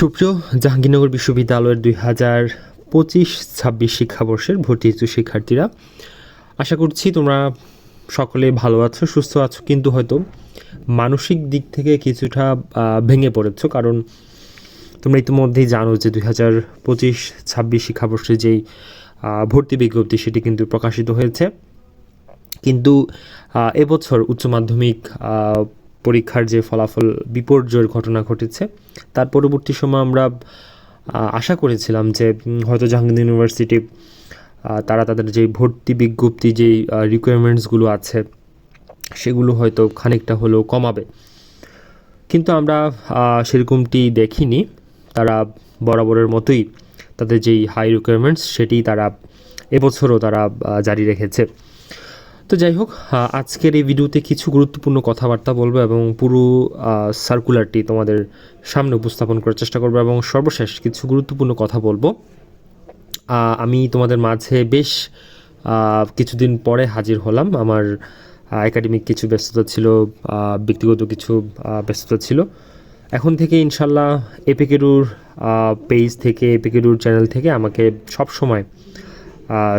সুপ্রিয় জাহাঙ্গীরনগর বিশ্ববিদ্যালয়ের দুই হাজার পঁচিশ ছাব্বিশ শিক্ষাবর্ষের ভর্তি ইচ্ছুক শিক্ষার্থীরা। আশা করছি তোমরা সকলে ভালো আছো, সুস্থ আছো, কিন্তু হয়তো মানসিক দিক থেকে কিছুটা ভেঙে পড়েছো। কারণ তোমরা ইতিমধ্যেই জানো যে দুই হাজার পঁচিশ ছাব্বিশ শিক্ষাবর্ষে যেই ভর্তি বিজ্ঞপ্তি সেটি কিন্তু প্রকাশিত হয়েছে। কিন্তু এবছর উচ্চ মাধ্যমিক পরীক্ষার যে ফলাফল বিপর্যয়ের ঘটনা ঘটেছে, তার পরবর্তী সময় আমরা আশা করেছিলাম যে হয়তো জাহাঙ্গীর ইউনিভার্সিটি তারা তাদের যে ভর্তি বিজ্ঞপ্তি, যেই রিকোয়ারমেন্টসগুলো আছে, সেগুলো হয়তো খানিকটা হলেও কমাবে। কিন্তু আমরা সেরকমটি দেখিনি। তারা বরাবরের মতোই তাদের যেই হাই রিকোয়ারমেন্টস সেটি তারা এবছরও তারা জারি রেখেছে। তো যাই হোক আজকের এই ভিডিওতে কিছু গুরুত্বপূর্ণ কথাবার্তা বলব এবং পুরো সার্কুলারটি তোমাদের সামনে উপস্থাপন করার চেষ্টা করব এবং সর্বশেষ কিছু গুরুত্বপূর্ণ কথা বলব। আমি তোমাদের মাঝে বেশ কিছুদিন পরে হাজির হলাম। আমার একাডেমিক কিছু ব্যস্ততা ছিল ব্যক্তিগত কিছু ব্যস্ততা ছিল। এখন থেকে ইনশাল্লাহ এপিকেরুর পেজ থেকে এপিকেরুর চ্যানেল থেকে আমাকে সব সময়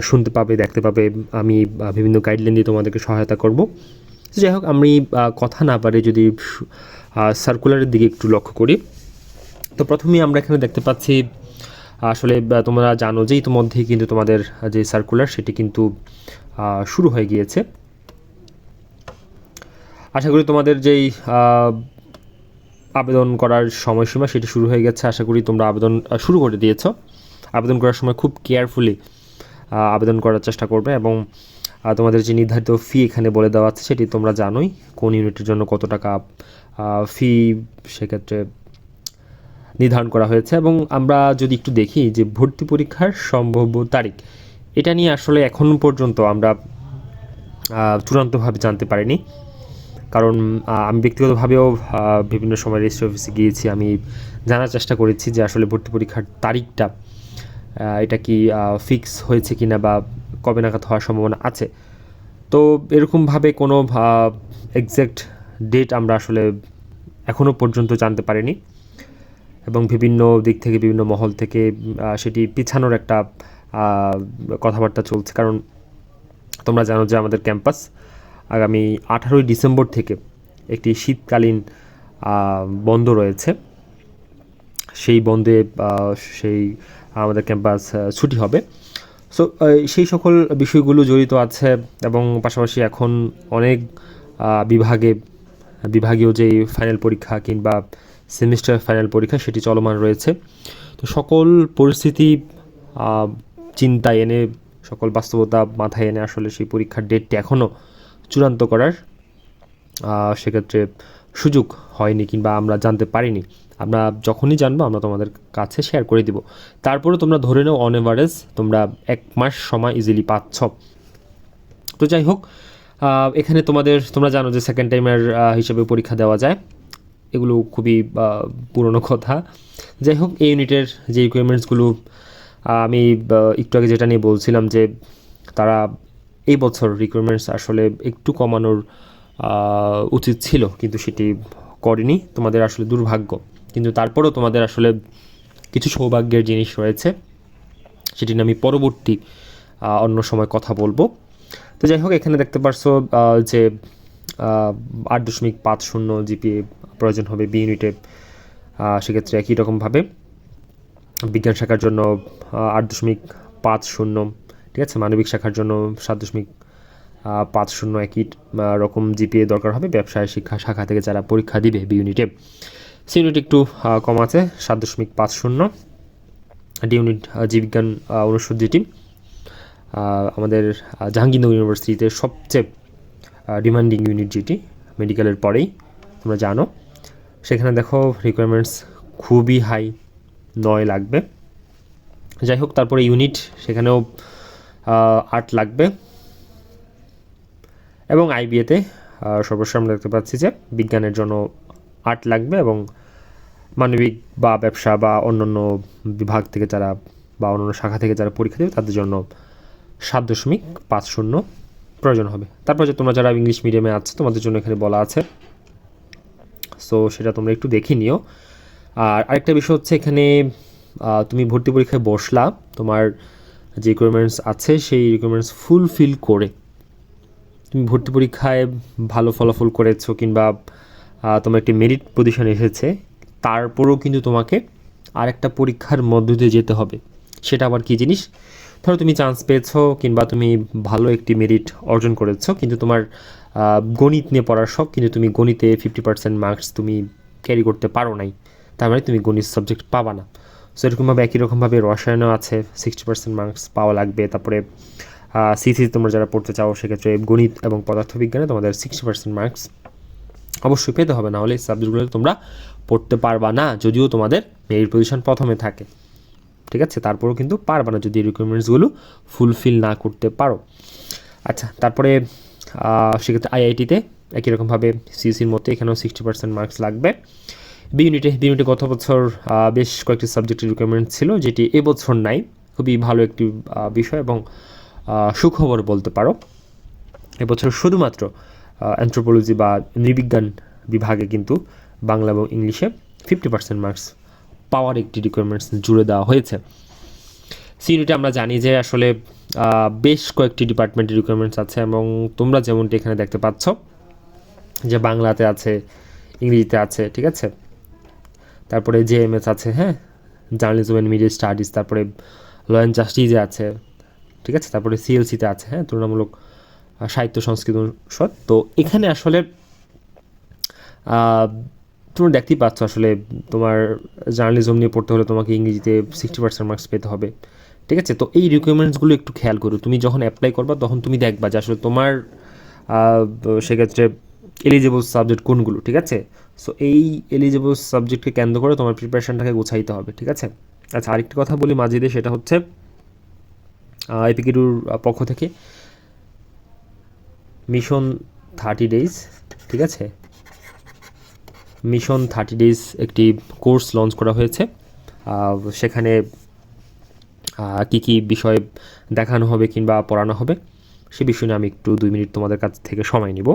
শুনতে পাবে, দেখতে পাবে। আমি বিভিন্ন গাইডলাইন দিয়ে তোমাদেরকে সহায়তা করব। তো যাই হোক, আমি কথা না পারে যদি সার্কুলারের দিকে একটু লক্ষ্য করি। তো প্রথমেই আমরা এখানে দেখতে পাচ্ছি আসলে তোমরা জানো যে ইতিমধ্যেই কিন্তু তোমাদের যে সার্কুলার সেটি কিন্তু শুরু হয়ে গিয়েছে। আশা করি তোমাদের যেই আবেদন করার সময়সীমা সেটি শুরু হয়ে গেছে। আশা করি তোমরা আবেদন শুরু করে দিয়েছ। আবেদন করার সময় খুব কেয়ারফুলি আবেদন করার চেষ্টা করবে এবং তোমাদের যে নির্ধারিত ফি এখানে বলে দেওয়া আছে সেটি তোমরা জানোই কোন ইউনিটের জন্য কত টাকা ফি সেক্ষেত্রে নির্ধারণ করা হয়েছে এবং আমরা যদি একটু দেখি যে ভর্তি পরীক্ষার সম্ভাব্য তারিখ, এটা নিয়ে আসলে এখন পর্যন্ত আমরা চূড়ান্তভাবে জানতে পারিনি। কারণ আমি ব্যক্তিগতভাবেও বিভিন্ন সময় রেজিস্ট্রি অফিসে গিয়েছি, আমি জানার চেষ্টা করেছি যে আসলে ভর্তি পরীক্ষার তারিখটা এটা কি ফিক্স হয়েছে কি না বা কবে নাগাদ হওয়ার সম্ভাবনা আছে? তো এরকমভাবে কোনো এক্স্যাক্ট ডেট আমরা আসলে এখনও পর্যন্ত জানতে পারিনি এবং বিভিন্ন দিক থেকে, বিভিন্ন মহল থেকে সেটি পিছানোর একটা কথাবার্তা চলছে। কারণ তোমরা জানো যে আমাদের ক্যাম্পাস আগামী আঠারোই ডিসেম্বর থেকে একটি শীতকালীন বন্ধ রয়েছে। সেই বন্ধে সেই আমাদের ক্যাম্পাস ছুটি হবে। সো সেই সকল বিষয়গুলো জড়িত আছে এবং পাশাপাশি এখন অনেক বিভাগে বিভাগীয় যেই ফাইনাল পরীক্ষা কিংবা সেমিস্টার ফাইনাল পরীক্ষা সেটি চলমান রয়েছে। তো সকল পরিস্থিতি আহ, চিন্তায় এনে সকল বাস্তবতা মাথায় এনে আসলে সেই পরীক্ষার ডেটটি এখনও চূড়ান্ত করার সেক্ষেত্রে সুযোগ হয়নি কিংবা আমরা জানতে পারিনি। আমরা যখনই জানব, আমরা তোমাদের কাছে শেয়ার করে দিব। তারপরে তোমরা ধরে নাও অন এভারেজ তোমরা এক মাস সময় ইজিলি পাচ্ছ। তো যাই হোক এখানে তোমাদের, তোমরা জানো যে সেকেন্ড টাইমের হিসেবে পরীক্ষা দেওয়া যায়। এগুলো খুবই পুরনো কথা। যাই হোক, এই ইউনিটের যে রিকোয়ারমেন্টসগুলো আমি একটু আগে যেটা নিয়ে বলছিলাম যে তারা এই বছর রিকোয়ারমেন্টস আসলে একটু কমানোর উচিত ছিল, কিন্তু সেটি করেনি। তোমাদের আসলে দুর্ভাগ্য। কিন্তু তারপরেও তোমাদের আসলে কিছু সৌভাগ্যের জিনিস রয়েছে, সেটি নিয়ে আমি পরবর্তী অন্য সময় কথা বলব। তো যাই হোক, এখানে দেখতে পারছ যে আট দশমিক পাঁচ শূন্য জিপিএ প্রয়োজন হবে বি ইউনিটে সেক্ষেত্রে একই রকমভাবে। বিজ্ঞান শাখার জন্য আট দশমিক পাঁচ শূন্য, ঠিক আছে? মানবিক শাখার জন্য সাত দশমিক পাঁচ শূন্য একই রকম জিপিএ দরকার হবে। ব্যবসায় শিক্ষা শাখা থেকে যারা পরীক্ষা দিবে বি ইউনিটে। সি ইউনিট একটু কম আছে, সাত দশমিক পাঁচ শূন্য। ডি ইউনিট জীববিজ্ঞান অনুষদ যেটি আমাদের জাহাঙ্গীরনগর ইউনিভার্সিটিতে সবচেয়ে ডিমান্ডিং ইউনিট যেটি মেডিকেলের পরেই, তোমরা জানো। সেখানে দেখো রিকোয়ারমেন্টস খুবই হাই নয় লাগবে। যাই হোক, তারপরে ইউনিট সেখানেও আট লাগবে। এবং আইবিএতে সর্বশেষ আমরা দেখতে পাচ্ছি যে, বিজ্ঞানের জন্য আট লাগবে এবং মানবিক বা ব্যবসা বা অন্যান্য বিভাগ থেকে যারা বা অন্যান্য শাখা থেকে যারা পরীক্ষা দেবে, তাদের জন্য সাত দশমিক পাঁচ শূন্য প্রয়োজন হবে। তারপর যে তোমরা যারা ইংলিশ মিডিয়ামে আছে, তোমাদের জন্য এখানে বলা আছে। সো সেটা তোমরা একটু দেখে নিও। আর আরেকটা বিষয় হচ্ছে এখানে তুমি ভর্তি পরীক্ষায় বসলা, তোমার যে রিকোয়ারমেন্টস আছে, সেই রিকোয়ারমেন্টস ফুলফিল করে তুমি ভর্তি পরীক্ষায় ভালো ফলাফল করেছ কিংবা তোমার একটি মেরিট পজিশন এসেছে। তারপরেও কিন্তু তোমাকে আরেকটা পরীক্ষার মধ্য দিয়ে যেতে হবে। সেটা আবার কী জিনিস? ধরো তুমি চান্স পেয়েছ কিংবা তুমি ভালো একটি মেরিট অর্জন করেছ, কিন্তু তোমার গণিত নিয়ে পড়ার শখ, কিন্তু তুমি গণিতে ফিফটি পার্সেন্ট মার্কস তুমি ক্যারি করতে পারো নাই। তার মানে তুমি গণিত সাবজেক্ট পাবা না। সো এরকমভাবে, একই রকমভাবে রসায়নও আছে সিক্সটি পার্সেন্ট মার্কস পাওয়া লাগবে। তারপরে সিসি তোমরা যারা পড়তে চাও, সেক্ষেত্রে গণিত এবং পদার্থবিজ্ঞানে তোমাদের সিক্সটি পার্সেন্ট মার্কস অবশ্যই পেতে হবে না হলে এই সাবজেক্টগুলো তোমরা পড়তে পারবা না, যদিও তোমাদের মেরিট পজিশন প্রথমে থাকে। ঠিক আছে? তারপরেও কিন্তু পারবা না যদি রিকোয়ারমেন্টসগুলো ফুলফিল না করতে পারো। আচ্ছা তারপরে সেক্ষেত্রে আইআইটিতে একই রকমভাবে সিসির মতো এখানেও সিক্সটি পার্সেন্ট মার্কস লাগবে। বি ইউনিটে বি ইউনিটে গত বছর বেশ কয়েকটি সাবজেক্টের রিকোয়ারমেন্ট ছিল, যেটি এবছর নাই। খুবই ভালো একটি বিষয় এবং সুখবর বলতে পারো। এবছর শুধুমাত্র অ্যান্থ্রোপোলজি বা নৃবিজ্ঞান বিভাগে কিন্তু বাংলা এবং ইংলিশে ফিফটি পার্সেন্ট মার্কস পাওয়ার একটি রিকোয়ারমেন্টস জুড়ে দেওয়া হয়েছে। সি আমরা জানি যে আসলে বেশ কয়েকটি ডিপার্টমেন্টের রিকোয়ারমেন্টস আছে এবং তোমরা যেমনটি এখানে দেখতে পাচ্ছ যে বাংলাতে আছে, ইংরেজিতে আছে, ঠিক আছে? তারপরে জেএমএস আছে হ্যাঁ? জার্নালিজম অ্যান্ড মিডিয়া স্টাডিজ তারপরে ল অ্যান্ড আছে, ঠিক আছে? তারপরে সিএলসিতে আছে হ্যাঁ? তুলনামূলক সাহিত্য সংস্কৃত অনুষদ। তো এখানে আসলে তোমরা দেখতেই পাচ্ছ আসলে তোমার জার্নালিজম নিয়ে পড়তে হলে তোমাকে ইংরেজিতে সিক্সটি পার্সেন্ট মার্কস পেতে হবে। ঠিক আছে? তো এই রিকোয়ারমেন্টসগুলো একটু খেয়াল করো। তুমি যখন অ্যাপ্লাই করবা তখন তুমি দেখবা যে আসলে তোমার সেক্ষেত্রে এলিজিবল সাবজেক্ট কোনগুলো, ঠিক আছে? সো এই এলিজিবল সাবজেক্টকে কেন্দ্র করে তোমার প্রিপারেশনটাকে গোছাইতে হবে, ঠিক আছে? আচ্ছা আরেকটি কথা বলি মাঝিদে সেটা হচ্ছে এপিকিডুর পক্ষ থেকে। মিশন থার্টি ডেজ ঠিক আছে? মিশন থার্টি ডেজ একটি কোর্স লঞ্চ করা হয়েছে। সেখানে কী কী বিষয় দেখানো হবে কিংবা পড়ানো হবে, সে বিষয় নিয়ে আমি একটু দুই মিনিট তোমাদের কাছ থেকে সময় নিব।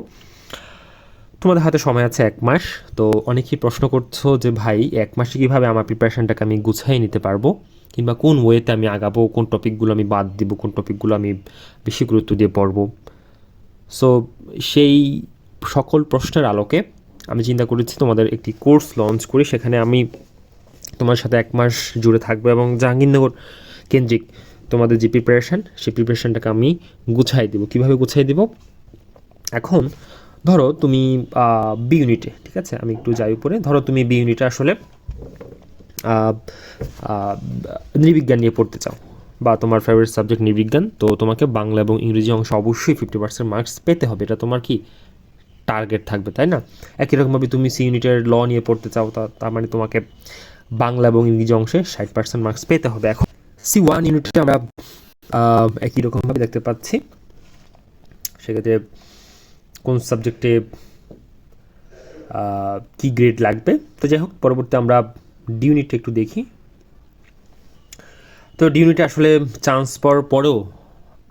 তোমাদের হাতে সময় আছে এক মাস, তো অনেকেই প্রশ্ন করছ যে, ভাই, এক মাসে কীভাবে আমার প্রিপারেশনটাকে আমি গুছাই নিতে পারব? কিংবা কোন ওয়েতে আমি আগাবো? কোন টপিকগুলো আমি বাদ দিব? কোন টপিকগুলো আমি বেশি গুরুত্ব দিয়ে পড়ব? সো সেই সকল প্রশ্নের আলোকে আমি চিন্তা করেছি তোমাদের একটি কোর্স লঞ্চ করি, সেখানে আমি তোমার সাথে এক মাস জুড়ে থাকব এবং জাহাঙ্গীরনগর কেন্দ্রিক তোমাদের যে প্রিপারেশান সেই প্রিপারেশানটাকে আমি গুছাই দেবো। কীভাবে গুছাই দিব? এখন ধরো তুমি বি ইউনিটে ঠিক আছে? আমি একটু যাই উপরে। ধরো তুমি বি ইউনিটে আসলে নৃবিজ্ঞান নিয়ে পড়তে চাও। বা তোমার ফেভারিট সাবজেক্ট নৃবিজ্ঞান তো তোমাকে বাংলা এবং ইংরেজি অংশ অবশ্যই ফিফটি পার্সেন্ট মার্কস পেতে হবে। এটা তোমার কি টার্গেট থাকবে, তাই না? একই রকমভাবে তুমি সি ইউনিটের ল নিয়ে পড়তে চাও, তা, তার মানে তোমাকে বাংলা এবং ইংরেজি অংশে ষাট পার্সেন্ট মার্কস পেতে হবে। এখন সি ওয়ান ইউনিটে আমরা একই রকমভাবে দেখতে পাচ্ছি। সেক্ষেত্রে কোন সাবজেক্টে কি গ্রেড লাগবে? তো যাই হোক, পরবর্তী আমরা ডি ইউনিটটা একটু দেখি। তো ডি ইউনিটে আসলে চান্স পাওয়ার পরেও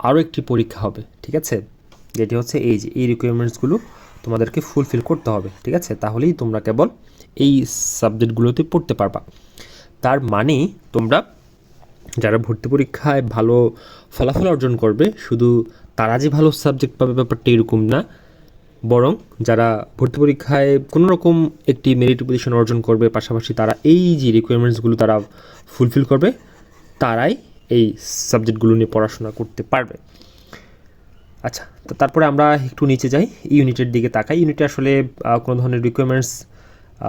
আরও একটি পরীক্ষা হবে, ঠিক আছে? যেটি হচ্ছে এই যে, এই রিকোয়ারমেন্টসগুলো তোমাদেরকে ফুলফিল করতে হবে, ঠিক আছে? তাহলেই তোমরা কেবল এই সাবজেক্টগুলোতে পড়তে পারবা। তার মানে তোমরা যারা ভর্তি পরীক্ষায় ভালো ফলাফল অর্জন করবে, শুধু তারা যে ভালো সাবজেক্ট পাবে ব্যাপারটা এরকম না, বরং যারা ভর্তি পরীক্ষায় কোনো রকম একটি মেরিট পজিশন অর্জন করবে, পাশাপাশি তারা এই যে রিকোয়ারমেন্টসগুলো তারা ফুলফিল করবে তারাই এই সাবজেক্টগুলো নিয়ে পড়াশোনা করতে পারবে। আচ্ছা তো তারপরে আমরা একটু নিচে যাই, ইউনিটের দিকে তাকাই। ইউনিটে আসলে কোনো ধরনের রিকোয়ারমেন্টস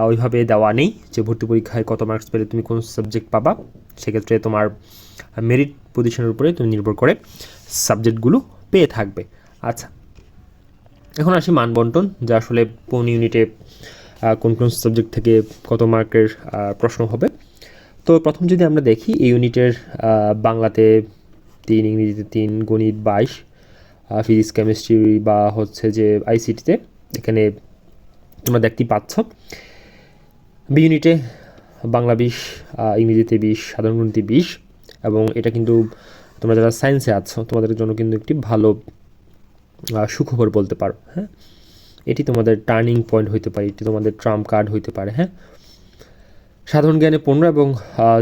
ওইভাবে দেওয়া নেই যে ভর্তি পরীক্ষায় কত মার্কস পেলে তুমি কোন সাবজেক্ট পাবা। সেক্ষেত্রে তোমার মেরিট পজিশনের উপরে তুমি নির্ভর করে সাবজেক্টগুলো পেয়ে থাকবে। আচ্ছা এখন আসি মানবন্টন যা আসলে কোন ইউনিটে কোন কোন সাবজেক্ট থেকে কত মার্কের প্রশ্ন হবে। তো প্রথম যদি আমরা দেখি, এই ইউনিটের বাংলাতে তিন, ইংরেজিতে তিন গণিত বাইশ ফিজিক্স, কেমিস্ট্রি বা হচ্ছে যে আইসিটিতে, এখানে তোমরা দেখতেই পাচ্ছ। বি ইউনিটে বাংলা বিশ ইংরেজিতে বিশ, সাধারণ গণিতে বিশ, এবং এটা কিন্তু তোমরা যারা সায়েন্সে আছো, তোমাদের জন্য কিন্তু একটি ভালো সুখবর বলতে পারো হ্যাঁ? এটি তোমাদের টার্নিং পয়েন্ট হইতে পারে, এটি তোমাদের ট্রাম্প কার্ড হইতে পারে হ্যাঁ? সাধারণ জ্ঞানে পনেরো এবং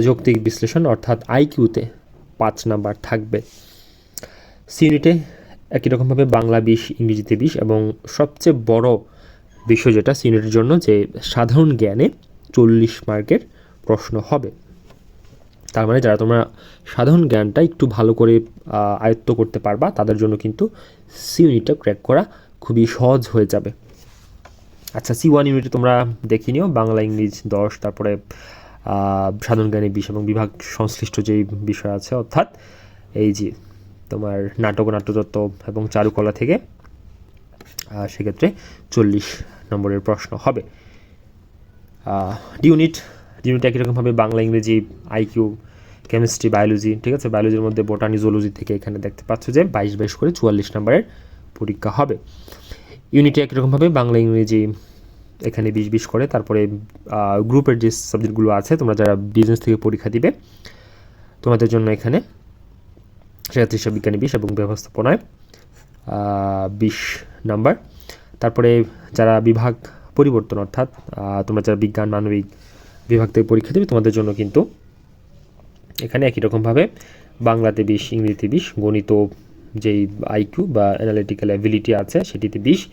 যৌক্তিক বিশ্লেষণ অর্থাৎ আইকিউতে পাঁচ নাম্বার থাকবে। সি একই রকমভাবে বাংলা বিশ, ইংরেজিতে বিশ এবং সবচেয়ে বড় বিষয় যেটা সি জন্য যে সাধারণ জ্ঞানে চল্লিশ মার্কের প্রশ্ন হবে। তার মানে যারা তোমরা সাধারণ জ্ঞানটা একটু ভালো করে আয়ত্ত করতে পারবা, তাদের জন্য কিন্তু সি ইউনিটটা ক্র্যাক করা খুবই সহজ হয়ে যাবে। আচ্ছা সি ওয়ান ইউনিটে তোমরা দেখে নিও, বাংলা ইংলিশ দশ, তারপরে সাধারণ জ্ঞানে বিশ এবং বিভাগ সংশ্লিষ্ট যেই বিষয় আছে, অর্থাৎ এই যে তোমার নাটক, নাট্যতত্ত্ব এবং চারুকলা থেকে সেক্ষেত্রে চল্লিশ নম্বরের প্রশ্ন হবে। ইউনিট ইউনিট একই রকমভাবে বাংলা, ইংরেজি আইকিউ কেমিস্ট্রি বায়োলজি ঠিক আছে? বায়োলজির মধ্যে বোটানি জুলজি থেকে এখানে দেখতে পাচ্ছ যে বাইশ বাইশ করে চুয়াল্লিশ নম্বরের পরীক্ষা হবে। ইউনিটে একরকমভাবে বাংলা, ইংরেজি এখানে বিশ বিশ করে। তারপরে গ্রুপের যে সাবজেক্টগুলো আছে, তোমরা যারা বিজনেস থেকে পরীক্ষা দিবে, তোমাদের জন্য এখানে হিসাব বিজ্ঞানী বিশ এবং ব্যবস্থাপনায় বিশ নাম্বার। তারপরে যারা বিভাগ পরিবর্তন অর্থাৎ তোমরা যারা বিজ্ঞান, মানবিক বিভাগ থেকে পরীক্ষা দেবে, তোমাদের জন্য কিন্তু এখানে একই রকমভাবে বাংলাতে বিশ, ইংরেজিতে বিশ, গণিত যেই আইকিউ বা অ্যানালিটিক্যাল অ্যাবিলিটি আছে, সেটিতে বিশ।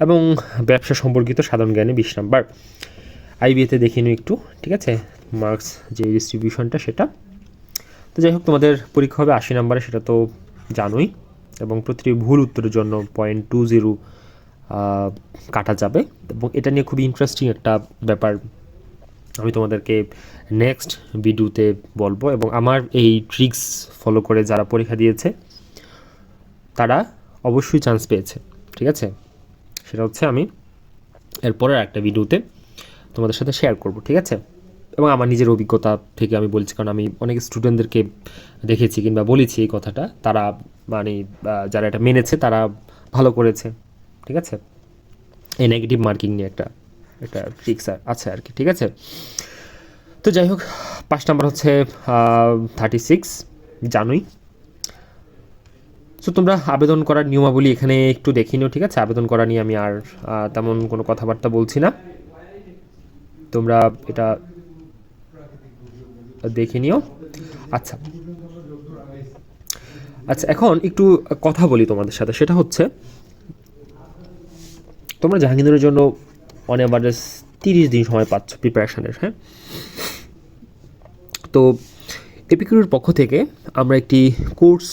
এবং ব্যবসা সম্পর্কিত সাধারণ জ্ঞানে বিশ নাম্বার। আইবিএতে দেখে নিও একটু, ঠিক আছে? মার্কস যে ডিস্ট্রিবিউশনটা সেটা। তো যাই হোক, তোমাদের পরীক্ষা হবে আশি নাম্বারে, সেটা তো জানোই। এবং প্রতিটি ভুল উত্তরের জন্য পয়েন্ট টু জিরো কাটা যাবে। এবং এটা নিয়ে খুবই ইন্টারেস্টিং একটা ব্যাপার আমি তোমাদেরকে নেক্সট ভিডিওতে বলব। এবং আমার এই ট্রিক্স ফলো করে যারা পরীক্ষা দিয়েছে তারা অবশ্যই চান্স পেয়েছে, ঠিক আছে? সেটা হচ্ছে আমি এরপরের একটা ভিডিওতে তোমাদের সাথে শেয়ার করব, ঠিক আছে? এবং আমার নিজের অভিজ্ঞতা থেকে আমি বলছি, কারণ আমি অনেক স্টুডেন্টদেরকে দেখেছি কিংবা বলেছি এই কথাটা। তারা মানে যারা এটা মেনেছে, তারা ভালো করেছে, ঠিক আছে? এই নেগেটিভ মার্কিং নিয়ে একটা একটা ট্রিক্স আছে আর কি, ঠিক আছে? তো যাই হোক, পাঁচ নাম্বার হচ্ছে থার্টি সিক্স জানুই। সো তোমরা আবেদন করার নিয়মাবলী এখানে একটু দেখে নিও, ঠিক আছে? আবেদন করা নিয়ে আমি আর তেমন কোনো কথাবার্তা বলছি না। তোমরা এটা দেখে নিও। আচ্ছা। আচ্ছা এখন একটু কথা বলি তোমাদের সাথে। সেটা হচ্ছে, তোমরা জাহাঙ্গীরের জন্য অন অ্যাভারেজ তিরিশ দিন সময় পাচ্ছ প্রিপারেশানের হ্যাঁ? তো এপিকিউর পক্ষ থেকে আমরা একটি কোর্স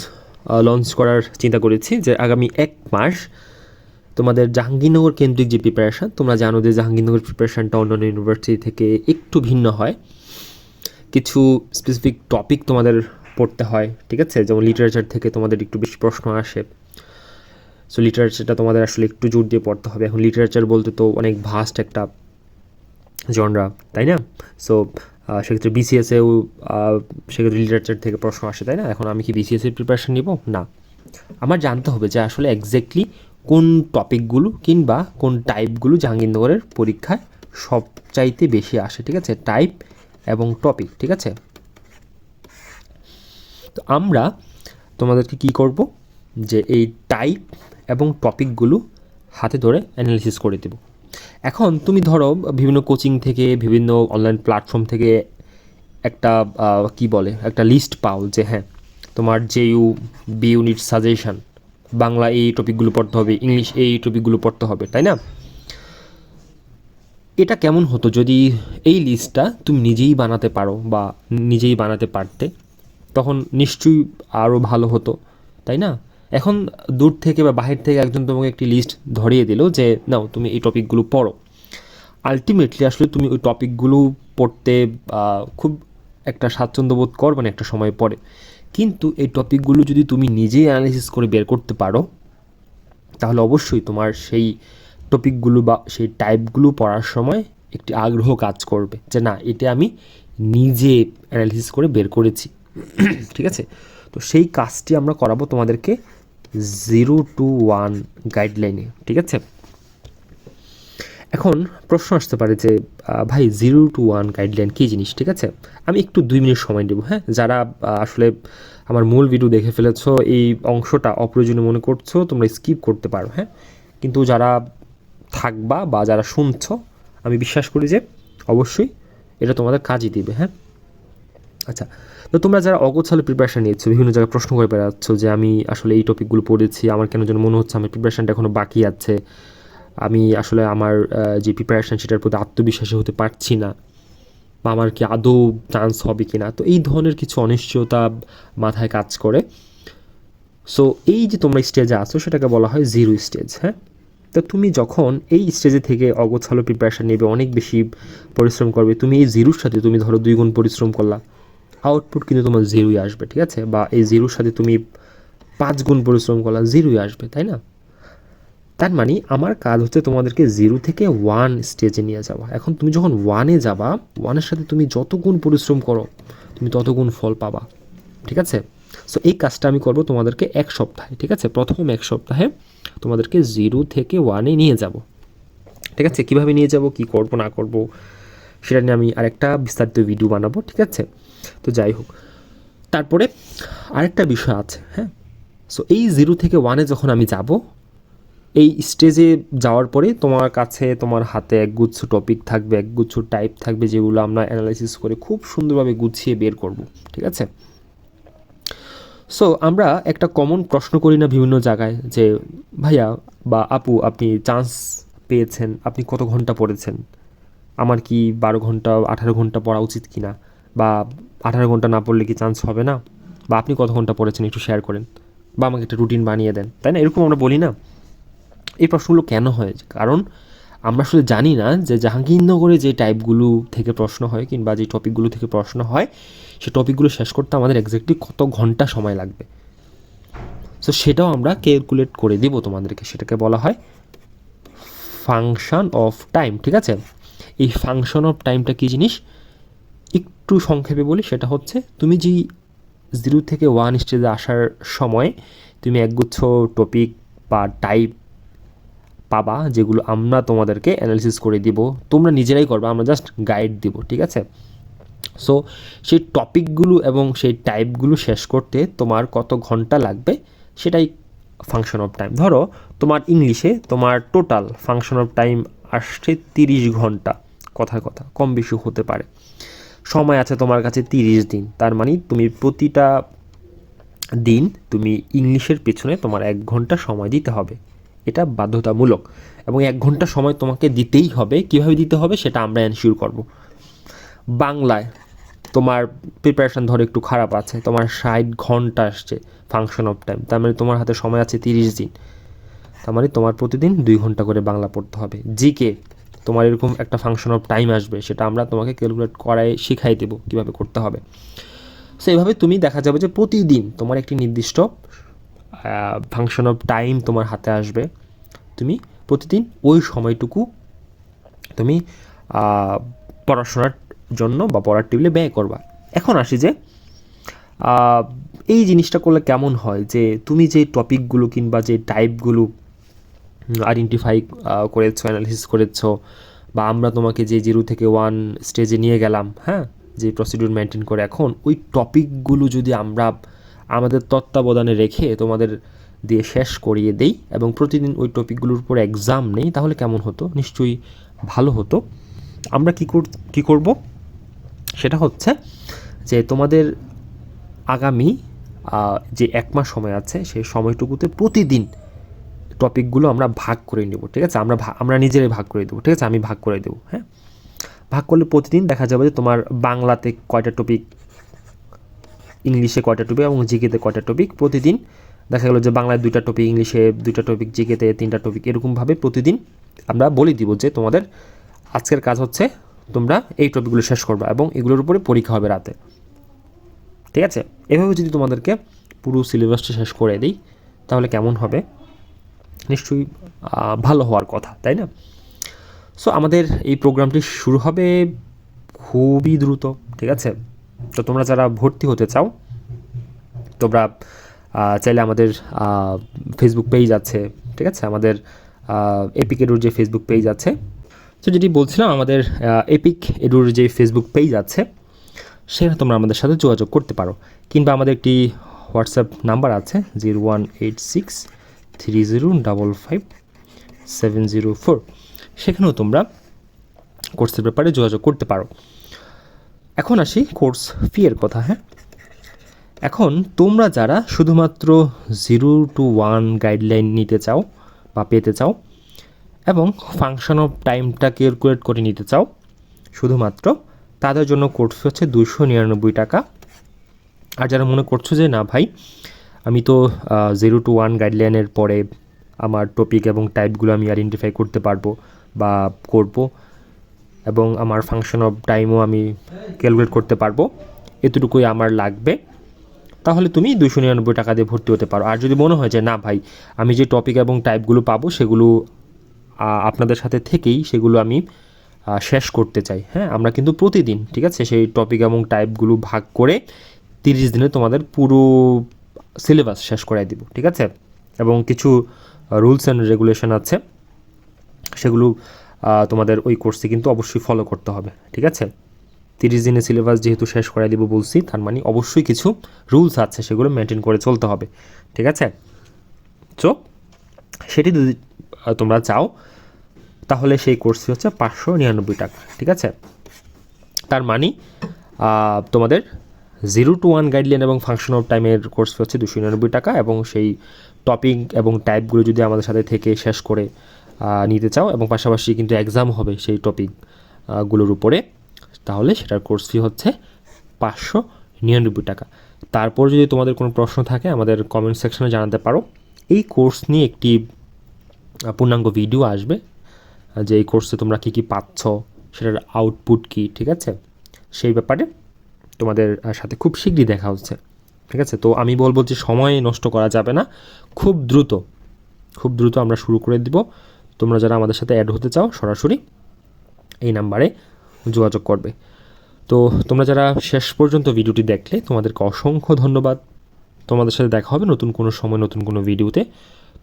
লঞ্চ করার চিন্তা করেছি যে আগামী এক মাস তোমাদের জাহাঙ্গীরনগর কেন্দ্রিক যে প্রিপারেশান তোমরা জানো যে জাহাঙ্গীরনগর প্রিপারেশানটা অন্যান্য ইউনিভার্সিটি থেকে একটু ভিন্ন হয়। কিছু স্পেসিফিক টপিক তোমাদের পড়তে হয়, ঠিক আছে? যেমন লিটারেচার থেকে তোমাদের একটু বেশি প্রশ্ন আসে। সো লিটারেচারটা তোমাদের আসলে একটু জোর দিয়ে পড়তে হবে। এখন লিটারেচার বলতে তো অনেক ভাস্ট একটা জনরা তাই না? সো সেক্ষেত্রে বিসিএসেও সেক্ষেত্রে লিটারেচার থেকে প্রশ্ন আসে, তাই না? এখন আমি কি বিসিএস এর প্রিপারেশন নিব? না। আমার জানতে হবে যে আসলে এক্স্যাক্টলি কোন টপিকগুলো কিংবা কোন টাইপগুলো জাহাঙ্গীরনগরের পরীক্ষায় সবচাইতে বেশি আসে, ঠিক আছে? টাইপ এবং টপিক ঠিক আছে? তো আমরা তোমাদেরকে কি করব? যে এই টাইপ এবং টপিকগুলো হাতে ধরে অ্যানালিসিস করে দেব। এখন তুমি ধরো, বিভিন্ন কোচিং থেকে, বিভিন্ন অনলাইন প্ল্যাটফর্ম থেকে একটা কি বলে, একটা লিস্ট পাও যে হ্যাঁ তোমার যে U B unit suggestion Bangla এই টপিকগুলো পড়তে হবে ইংলিশ এই টপিকগুলো পড়তে হবে, তাই না? এটা কেমন হতো যদি এই লিস্টটা তুমি নিজেই বানাতে পারো বা নিজেই বানাতে পারতে? তখন নিশ্চয়ই আরও ভালো হতো, তাই না? এখন দূর থেকে বা বাহির থেকে একজন তোমাকে একটি লিস্ট ধরিয়ে দিল যে, নাও, তুমি এই টপিকগুলো পড়ো। আলটিমেটলি আসলে তুমি ওই টপিকগুলো পড়তে খুব একটা স্বাচ্ছন্দ্য বোধ করবে না একটা সময় পরে। কিন্তু এই টপিকগুলো যদি তুমি নিজেই অ্যানালিসিস করে বের করতে পারো, তাহলে অবশ্যই তোমার সেই টপিকগুলো বা সেই টাইপগুলো পড়ার সময় একটি আগ্রহ কাজ করবে যে, না, এটা আমি নিজে অ্যানালিসিস করে বের করেছি। ঠিক আছে? তো সেই কাজটি আমরা করাবো তোমাদেরকে জিরো টু ওয়ান গাইডলাইনে ঠিক আছে? এখন প্রশ্ন আসতে পারে যে ভাই, জিরো টু ওয়ান গাইডলাইন কী জিনিস, ঠিক আছে? আমি একটু দুই মিনিট সময় দেবো হ্যাঁ? যারা আসলে আমার মূল ভিডিও দেখে ফেলেছো, এই অংশটা অপ্রয়োজনীয় মনে করছ, তোমরা স্কিপ করতে পারো হ্যাঁ? কিন্তু যারা থাকবা বা যারা শুনছো, আমি বিশ্বাস করি যে, অবশ্যই এটা তোমাদের কাজই দিবে হ্যাঁ? আচ্ছা তো তোমরা যারা অগোছালো প্রিপারেশান নিচ্ছ বিভিন্ন জায়গায় প্রশ্ন করে বেড়াচ্ছ যে আমি আসলে এই টপিকগুলো পড়েছি, আমার কেন যেন মনে হচ্ছে আমার প্রিপারেশানটা এখনও বাকি আছে? আমি আসলে আমার যে প্রিপারেশান সেটার প্রতি আত্মবিশ্বাসী হতে পারছি না বা আমার কি আদৌ চান্স হবে কি না তো এই ধরনের কিছু অনিশ্চয়তা মাথায় কাজ করে। সো এই যে তোমরা স্টেজে আছো, সেটাকে বলা হয় জিরো স্টেজ হ্যাঁ? তো তুমি যখন এই স্টেজে থেকে অগোছালো প্রিপারেশান নেবে, অনেক বেশি পরিশ্রম করবে, তুমি এই জিরোর সাথে তুমি ধরো দুই গুণ পরিশ্রম করলা। আউটপুট কিন্তু তোমার জিরোই আসবে, ঠিক আছে? বা এই জিরোর সাথে তুমি পাঁচ গুণ পরিশ্রম করলা জিরোই আসবে, তাই না? তার মানে আমার কাজ হচ্ছে তোমাদেরকে জিরো থেকে ওয়ান স্টেজে নিয়ে যাওয়া। এখন তুমি যখন ওয়ানে যাবা ওয়ানের সাথে তুমি যত গুণ পরিশ্রম করো, তুমি তত গুণ ফল পাবা, ঠিক আছে? সো এই কাজটা আমি করব তোমাদেরকে এক সপ্তাহে, ঠিক আছে? প্রথম এক সপ্তাহে তোমাদেরকে জিরো থেকে ওয়ানে নিয়ে যাব, ঠিক আছে? কীভাবে নিয়ে যাব, কি করব, না করব সেটা নিয়ে আমি আরেকটা বিস্তারিত ভিডিও বানাবো, ঠিক আছে? তো যাই হোক। তারপরে আরেকটা বিষয় আছে হ্যাঁ? সো এই জিরো থেকে ওয়ানে যখন আমি যাব, এই স্টেজে যাওয়ার পরে তোমার কাছে, তোমার হাতে একগুচ্ছ টপিক থাকবে, একগুচ্ছ টাইপ থাকবে, যেগুলো আমরা অ্যানালাইসিস করে খুব সুন্দরভাবে গুছিয়ে বের করব, ঠিক আছে? সো আমরা একটা কমন প্রশ্ন করি না বিভিন্ন জায়গায় যে, ভাইয়া বা আপু, আপনি চান্স পেয়েছেন, আপনি কত ঘণ্টা পড়েছেন? আমার কি বারো ঘণ্টা, আঠারো ঘণ্টা পড়া উচিত কি না বা আঠারো ঘণ্টা না পড়লে কি চান্স হবে না? বা আপনি কত ঘণ্টা পড়েছেন? একটু শেয়ার করেন। বা আমাকে একটা রুটিন বানিয়ে দেন। তাই না? এরকম আমরা বলি না। এই প্রশ্নগুলো কেন হয়? কারণ আমরা শুধু জানি না যে জাহাঙ্গীরনগরে যে টাইপগুলো থেকে প্রশ্ন হয় কিংবা যে টপিকগুলো থেকে প্রশ্ন হয়, সে টপিকগুলো শেষ করতে আমাদের এক্স্যাক্টলি কত ঘণ্টা সময় লাগবে? সো সেটাও আমরা ক্যালকুলেট করে দিব তোমাদেরকে। সেটাকে বলা হয় ফাংশন অফ টাইম ঠিক আছে? এই ফাংশন অফ টাইমটা কী জিনিস? একটু সংক্ষেপে বলি, সেটা হচ্ছে তুমি যেই জিরো থেকে ওয়ান স্টেজে আসার সময় তুমি একগুচ্ছ টপিক বা টাইপ পাবা, যেগুলো আমরা তোমাদেরকে অ্যানালিসিস করে দিব। তোমরা নিজেরাই করবে, আমরা জাস্ট গাইড দিব, ঠিক আছে? সো সেই টপিকগুলো এবং সেই টাইপগুলো শেষ করতে তোমার কত ঘণ্টা লাগবে, সেটাই ফাংশন অফ টাইম ধরো, তোমার ইংলিশে তোমার টোটাল ফাংশন অফ টাইম আসছে তিরিশ ঘণ্টা। কথার কথা, কম বেশি হতে পারে। সময় আছে তোমার কাছে তিরিশ দিন। তার মানে তুমি প্রতিটা দিন তুমি ইংলিশের পেছনে তোমার এক ঘণ্টা সময় দিতে হবে। এটা বাধ্যতামূলক। এবং এক ঘণ্টা সময় তোমাকে দিতেই হবে। কীভাবে দিতে হবে সেটা আমরা এনশিওর করব। বাংলায় তোমার প্রিপারেশান ধরো একটু খারাপ আছে। তোমার ষাট ঘণ্টা আসছে ফাংশন অফ টাইম তার মানে তোমার হাতে সময় আছে তিরিশ দিন। তার মানে তোমার প্রতিদিন দুই ঘণ্টা করে বাংলা পড়তে হবে। জিকে তোমার এরকম একটা ফাংশন অফ টাইম আসবে, সেটা আমরা তোমাকে ক্যালকুলেট করাই শিখাই দেবো কীভাবে করতে হবে। সো এইভাবে তুমি দেখা যাবে যে প্রতিদিন তোমার একটি নির্দিষ্ট ফাংশন অফ টাইম তোমার হাতে আসবে। তুমি প্রতিদিন ওই সময়টুকু তুমি পড়াশোনার জন্য বা পড়ার টেবিলে ব্যয় করবা। এখন আসি যে এই জিনিসটা করলে কেমন হয়? যে তুমি যে টপিকগুলো কিংবা যে টাইপগুলো আইডেন্টিফাই করেছ অ্যানালিসিস করেছ, বা আমরা তোমাকে যে জিরো থেকে ওয়ান স্টেজে নিয়ে গেলাম হ্যাঁ যে প্রসিডিউর মেনটেন করে এখন, ওই টপিকগুলো যদি আমরা আমাদের তত্ত্বাবধানে রেখে তোমাদের দিয়ে শেষ করিয়ে দেই এবং প্রতিদিন ওই টপিকগুলোর উপর এক্সাম নেই, তাহলে কেমন হতো? নিশ্চয়ই ভালো হতো। আমরা কী কর, কী করব? সেটা হচ্ছে যে তোমাদের আগামী যে এক মাস সময় আছে, সেই সময়টুকুতে প্রতিদিন টপিকগুলো আমরা ভাগ করে নেব, ঠিক আছে? আমরা আমরা নিজেরাই ভাগ করে দেবো, ঠিক আছে? আমি ভাগ করে দেবো হ্যাঁ? ভাগ করলে প্রতিদিন দেখা যাবে যে তোমার বাংলাতে কয়টা টপিক ইংলিশে কয়টা টপিক এবং জিকেতে কয়টা টপিক প্রতিদিন। দেখা গেলো যে বাংলায় দুইটা টপিক ইংলিশে দুইটা টপিক জিকেতে তিনটা টপিক এরকমভাবে প্রতিদিন আমরা বলে দিব যে তোমাদের আজকের কাজ হচ্ছে তোমরা এই টপিকগুলো শেষ করবে এবং এগুলোর উপরে পরীক্ষা হবে রাতে। ঠিক আছে? এভাবে যদি তোমাদেরকে পুরো সিলেবাসটা শেষ করে দিই, তাহলে কেমন হবে? নিশ্চয়ই ভালো হওয়ার কথা, তাই না? সো আমাদের এই প্রোগ্রামটি শুরু হবে খুবই দ্রুত, ঠিক আছে? তো তোমরা যারা ভর্তি হতে চাও, তোমরা চাইলে আমাদের ফেসবুক পেজ আছে, ঠিক আছে? আমাদের এপিক এডুর যে ফেসবুক পেজ আছে, তো যেটি বলছিলাম, আমাদের এপিক এডুর যে ফেসবুক পেজ আছে, সেখানে তোমরা আমাদের সাথে যোগাযোগ করতে পারো। কিংবা আমাদের একটি হোয়াটসঅ্যাপ নাম্বার আছে zero one eight six three zero double five seven zero four সেখানেও তোমরা কোর্সের ব্যাপারে যোগাযোগ করতে পারো। এখন আসি কোর্স ফি এর কথা হ্যাঁ? এখন তোমরা যারা শুধুমাত্র জিরো টু ওয়ান গাইডলাইন নিতে চাও বা পেতে চাও এবং ফাংশন অফ টাইমটা ক্যালকুলেট করে নিতে চাও, শুধুমাত্র তাদের জন্য কোর্স হচ্ছে দুশো নিরানব্বই টাকা। আর যারা মনে করছ যে না ভাই আমি তো জিরো টু ওয়ান গাইডলাইনের পরে আমার টপিক এবং টাইপগুলো আমি আইডেন্টিফাই করতে পারব বা করব এবং আমার ফাংশন অফ টাইমও আমি ক্যালকুলেট করতে পারব। এতটুকুই আমার লাগবে। তাহলে তুমি দুশো নিরানব্বই টাকা দিয়ে ভর্তি হতে পারো। আর যদি মনে হয় যে না ভাই, আমি যে টপিক এবং টাইপগুলো পাবো সেগুলো আপনাদের সাথে থেকেই সেগুলো আমি শেষ করতে চাই। হ্যাঁ আমরা কিন্তু প্রতিদিন, ঠিক আছে? সেই টপিক এবং টাইপগুলো ভাগ করে তিরিশ দিনে তোমাদের পুরো সিলেবাস শেষ করাই দিব, ঠিক আছে? এবং কিছু রুলস অ্যান্ড রেগুলেশন আছে, সেগুলো তোমাদের ওই কোর্সে কিন্তু অবশ্যই ফলো করতে হবে, ঠিক আছে? তিরিশ দিনের সিলেবাস যেহেতু শেষ করাই দিব বলছি, তার মানে অবশ্যই কিছু রুলস আছে, সেগুলো মেনটেন করে চলতে হবে, ঠিক আছে? সো সেটি যদি তোমরা চাও, তাহলে সেই কোর্সটি হচ্ছে পাঁচশো নিরানব্বই টাকা, ঠিক আছে? তার মানে তোমাদের জিরো টু ওয়ান গাইডলাইন এবং ফাংশন অফ টাইমের কোর্স হচ্ছে দুশো নিরানব্বই টাকা এবং সেই টপিক এবং টাইপগুলো যদি আমাদের সাথে থেকে শেষ করে নিতে চাও এবং পাশাপাশি কিন্তু এক্সাম হবে সেই টপিকগুলোর উপরে, তাহলে সেটার কোর্স ফি হচ্ছে পাঁচশো নিরানব্বই টাকা। তারপর যদি তোমাদের কোনো প্রশ্ন থাকে, আমাদের কমেন্ট সেকশনে জানাতে পারো। এই কোর্স নিয়ে একটি পূর্ণাঙ্গ ভিডিও আসবে, যে এই কোর্সে তোমরা কী কী পাচ্ছ, সেটার আউটপুট কী, ঠিক আছে? সেই ব্যাপারে তোমাদের সাথে খুব শীঘ্রই দেখা হচ্ছে। ঠিক আছে? তো আমি বলব যে সময় নষ্ট করা যাবে না। খুব দ্রুত খুব দ্রুত আমরা শুরু করে দিব। তোমরা যারা আমাদের সাথে অ্যাড হতে চাও, সরাসরি এই নাম্বারে যোগাযোগ করবে। তো তোমরা যারা শেষ পর্যন্ত ভিডিওটি দেখলে, তোমাদেরকে অসংখ্য ধন্যবাদ। তোমাদের সাথে দেখা হবে নতুন কোনো সময়, নতুন কোনো ভিডিওতে।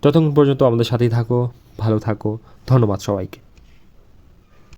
ততক্ষণ পর্যন্ত আমাদের সাথেই থাকো, ভালো থাকো। ধন্যবাদ সবাইকে।